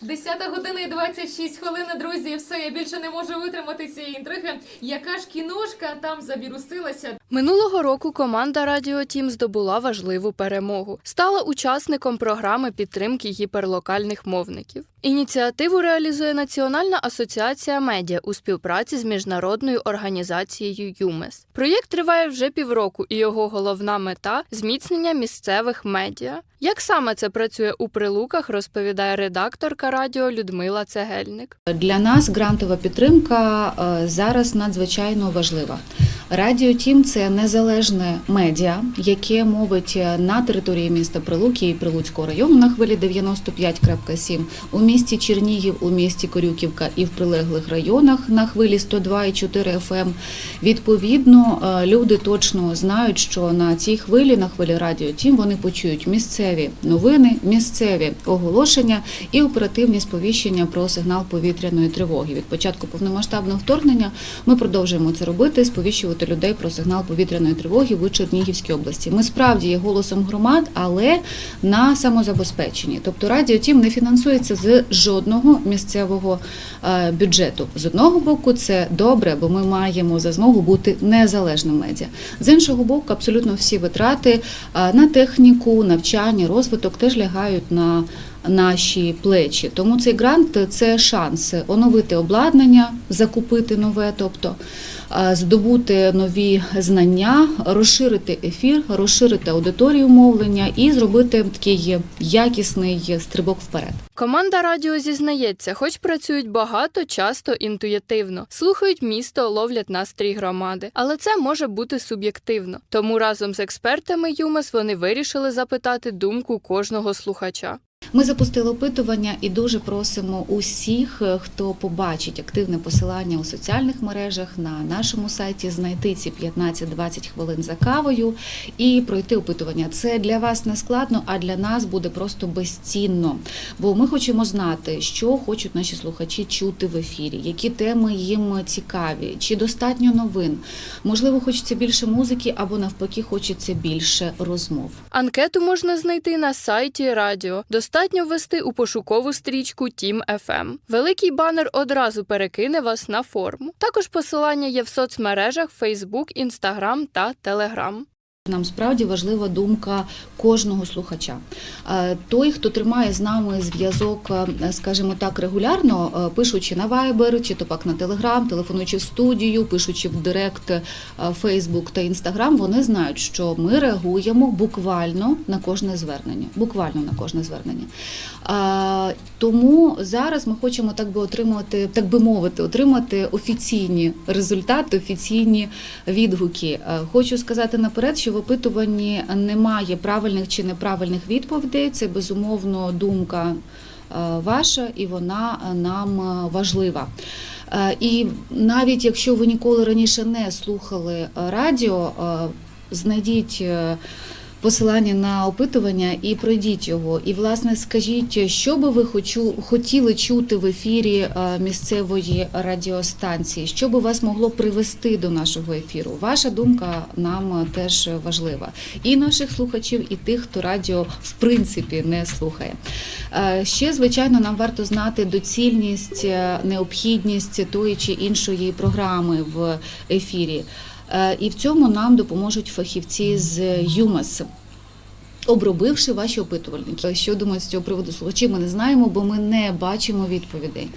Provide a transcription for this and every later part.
10 година і 26 хвилин, друзі. Все, я більше не можу витримати цієї інтриги. Яка ж кіношка там завірусилася? Минулого року команда Радіо Тім здобула важливу перемогу. Стала учасником програми підтримки гіперлокальних мовників. Ініціативу реалізує Національна асоціація медіа у співпраці з міжнародною організацією ЮМЕС. Проєкт триває вже півроку, і його головна мета зміцнення місцевих медіа. Як саме це працює у прилуках, розповідає редакторка радіо Людмила Цегельник. Для нас грантова підтримка е, зараз надзвичайно важлива. Радіо Тім це незалежне медіа, яке мовить е, на території міста Прилуки і Прилуцького району на хвилі 95.7, у місті Чернігів, у місті Корюківка і в прилеглих районах на хвилі 102,4 FM. Відповідно, е, люди точно знають, що на цій хвилі, на хвилі Радіо Тім, вони почують місцеві новини, місцеві оголошення і оперативні сповіщення про сигнал повітряної тривоги. Від початку повномасштабного вторгнення ми продовжуємо це робити, сповіщувати людей про сигнал повітряної тривоги в Чернігівській області. Ми справді є голосом громад, але на самозабезпеченні. Тобто Радіо Тім не фінансується з жодного місцевого е, бюджету. З одного боку, це добре, бо ми маємо за змогу бути незалежним медіа. З іншого боку, абсолютно всі витрати е, на техніку, навчання, розвиток теж лягають на наші плечі. Тому цей грант це шанс оновити обладнання, закупити нове, тобто е, здобути нові знання, розширити ефір, розширити аудиторію мовлення і зробити такий якісний стрибок вперед. Команда радіо зізнається, хоч працюють багато, часто інтуїтивно, слухають місто, ловлять настрій громади, але це може бути суб'єктивно. Тому разом з експертами ЮМЕС вони вирішили запитати думку кожного слухача. Ми запустили опитування і дуже просимо усіх, е, хто побачить активне посилання у соціальних мережах на нашому сайті, знайти ці 15-20 хвилин за кавою і пройти опитування. Це для вас не складно, а для нас буде просто безцінно. Бо ми хочемо знати, що хочуть наші слухачі чути в ефірі, які теми їм цікаві, чи достатньо новин. Можливо, хочеться більше музики, або навпаки, хочеться більше розмов. Анкету можна знайти на сайті радіо. Достатньо ввести у пошукову стрічку Тім FM. Великий банер одразу перекине вас на форму. Також посилання є в соцмережах Facebook, Instagram та Telegram. Нам справді важлива думка кожного слухача. Е, Той, хто тримає з нами зв'язок, е, скажімо так, регулярно, е, пишучи на Viber, чи то пак на Telegram, телефонуючи в студію, пишучи в Директ Facebook та Instagram, вони знають, що ми реагуємо буквально на кожне звернення. Буквально на кожне звернення. Тому зараз ми хочемо так би отримати, так би мовити, отримати офіційні результати, офіційні відгуки. Хочу сказати наперед, що опитуванні немає правильних чи неправильних відповідей. Це безумовно думка е, ваша, і вона нам важлива. Е, І навіть якщо ви ніколи раніше не слухали радіо, е, знайдіть. Посилання на опитування і пройдіть його. І, власне, скажіть, що би ви хочу, хотіли чути в ефірі е, місцевої радіостанції, що би вас могло привести до нашого ефіру? Ваша думка нам теж важлива. І наших слухачів, і тих, хто радіо в принципі не слухає. Е, Ще, звичайно, нам варто знати доцільність, е, необхідність тої чи іншої програми в ефірі. Е, І в цьому нам допоможуть фахівці з ЮМАС. Обробивши ваші опитувальники, що думають з цього приводу слухачі, ми не знаємо, бо ми не бачимо відповідей.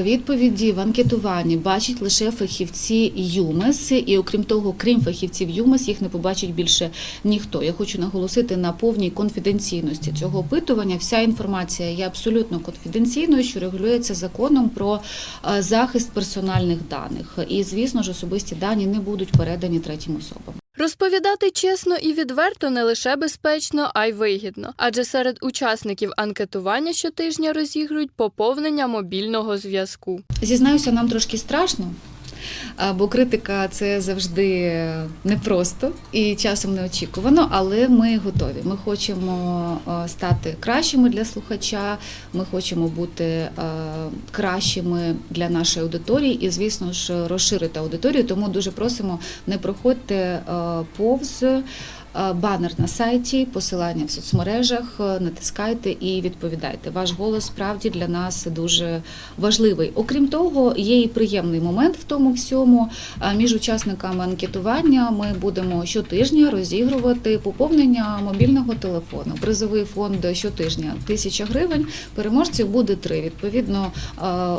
Відповіді в анкетуванні бачать лише фахівці ЮМЕС, і окрім того, крім фахівців ЮМЕС, їх не побачить більше ніхто. Я хочу наголосити на повній конфіденційності цього опитування. Вся інформація є абсолютно конфіденційною, що регулюється законом про е, захист персональних даних. І звісно ж, особисті дані не будуть передані третім особам. Розповідати чесно і відверто не лише безпечно, а й вигідно. Адже серед учасників анкетування щотижня розігрують поповнення мобільного зв'язку. Зізнаюся, нам трошки страшно, бо критика це завжди непросто і часом неочікувано, але ми готові. Ми хочемо стати кращими для слухача, ми хочемо бути кращими для нашої аудиторії і, звісно ж, розширити аудиторію. Тому дуже просимо не проходьте повз. Е, банер на сайті, посилання в соцмережах. е, Натискайте і відповідайте. Ваш голос справді для нас дуже важливий. Окрім того, є і приємний момент в тому всьому. Е, Між учасниками анкетування ми будемо щотижня розігрувати поповнення мобільного телефону. Призовий фонд щотижня 1000 гривень. Переможців буде три. Відповідно,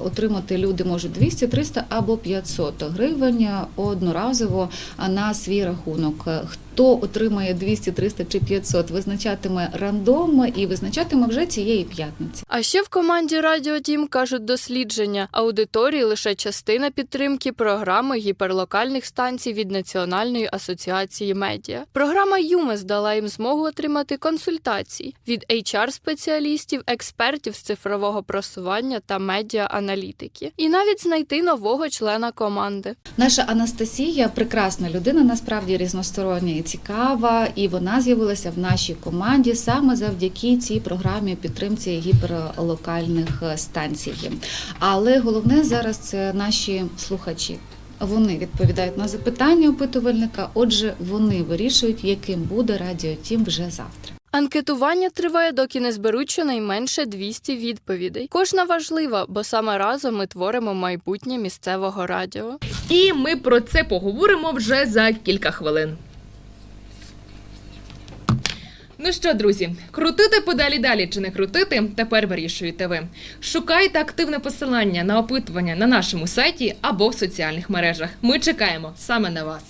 отримати люди можуть 200, 300 або 500 гривень одноразово на свій рахунок. Хто отримає 200, 300 чи 500, визначатиме рандом і визначатиме вже цієї п'ятниці. А ще в команді Радіо Тім кажуть дослідження аудиторії лише частина підтримки програми гіперлокальних станцій від Національної асоціації медіа. Програма ЮМЕС дала їм змогу отримати консультації від HR-спеціалістів, експертів з цифрового просування та медіа-аналітики, і навіть знайти нового члена команди. Наша Анастасія прекрасна людина, насправді різностороння і цікава, і вона з'явилася в нашій команді саме завдяки цій програмі підтримці гіперлокальних станцій. Але головне зараз це наші слухачі. Вони відповідають на запитання опитувальника. Отже, вони вирішують, яким буде радіо Тім вже завтра. Анкетування триває, доки не зберуть щонайменше 200 відповідей. Кожна важлива, бо саме разом ми творимо майбутнє місцевого радіо. І ми про це поговоримо вже за кілька хвилин. Ну що, друзі, крутити подалі далі чи не крутити, тепер вирішуєте ви. Шукайте активне посилання на опитування на нашому сайті або в соціальних мережах. Ми чекаємо саме на вас.